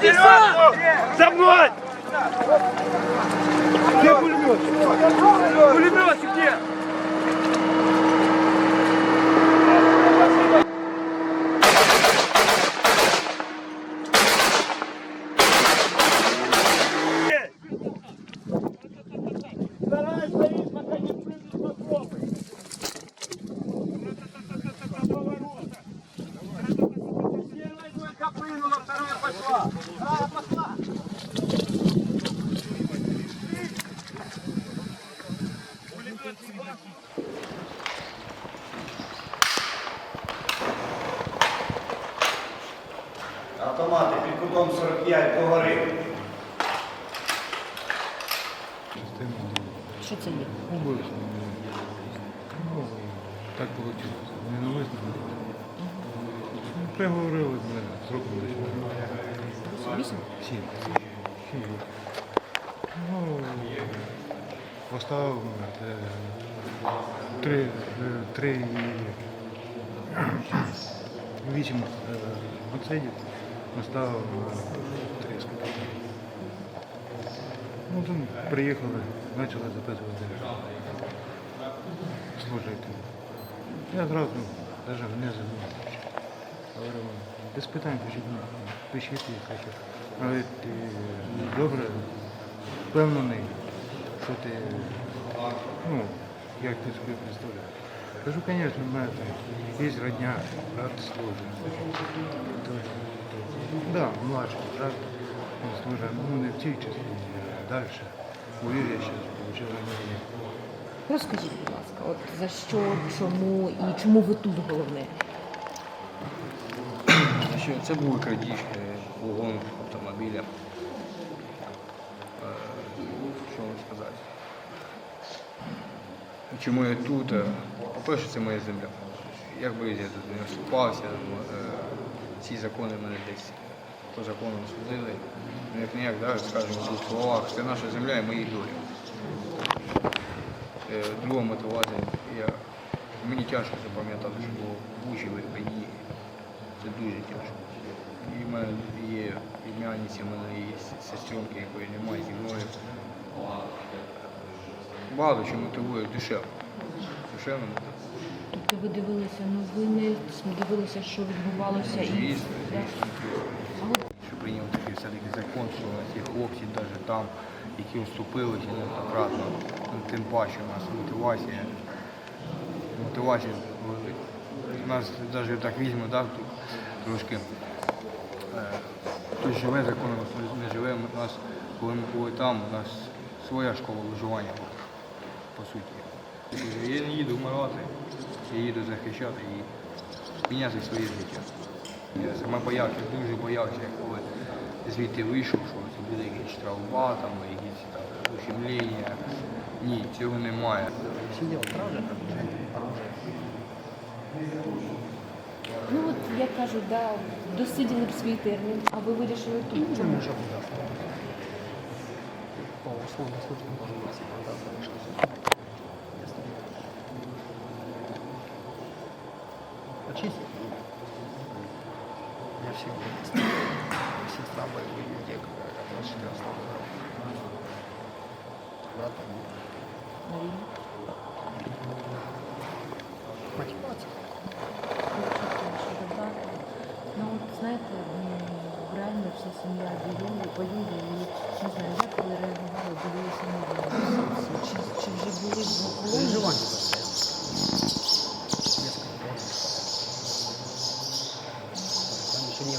Десант! За мной! Где пулемет? Пулеметчик где? Автомати під кутом 45 догори. Що це є? Обов'язково. Ну, так вийшло. Ненависно. Приговорили лише. Вісім? Сім. Сім. Ну, поставив мене, е, три, е, вісім е, оцидів, поставив е, три скільки. Ну, там приїхали, почали записувати служити. Я зразу навіть не забув. Говорю, без питань пишіть, ну, пишіть, як хочу. Але ти добре впевнений, що ти, ну, як ти собі представляєш. Кажу, звісно, в мене там є родня, брат служить. Так, да, младший брат він служить, ну не в цій частині, а далі. У Юрія зараз отримав ранення. Розкажіть, будь ласка, от за що, чому і чому ви тут головне? Що це були крадіжки, вогон автомобіля. Е, Що вам сказати? Чому я тут? Е, По-перше, це моя земля. Якби я тут не вступався, е, ці закони мене десь по закону судили. Ну, Як ніяк, да, скажемо тут словах, це наша земля і мої долі. Е, Друга мотивація, я, мені тяжко запам'ятати, що було в Бучі, в Ірпені. Це дуже тяжко. І в мене є ім'яниці, в мене є сестренки, якої немає зі мною. Багато що мотивує душевно. Душевно мотивує. Тобто ви дивилися новини, дивилися, що відбувалося і Звісно, звісно. Що прийняв такий все-таки закон, що ці хлопці навіть там, які вступилися неоднократно, ну, тим паче у нас мотивація. Мотивація велика. У нас навіть так візьме, да, трошки е, хтось живе законом, не живе. У нас, коли ми були там, у нас своя школа виживання була, по суті. Я не їду вмирати, я їду захищати і міняти своє життя. Я саме боявся, дуже боявся, коли звідти вийшов, що це буде якийсь штрафбат, там, якісь там ущемлення. Ні, цього немає. ну от як кажуть, да, досиділи б свій термін, а ви вирішили тут. Чому? по условной службе можно быть рекомендация вышла. Если почистить. Я всегда есть. Сестра боевой людей, какая-то 24 года. Брат погиб. На війні? Мотивация. Ну от знаєте, м, реально вся сім'я воює, воює і не знаю, як ви реагували, дивилися новини. Чи, чи вже були в полоні? Переживания. tenir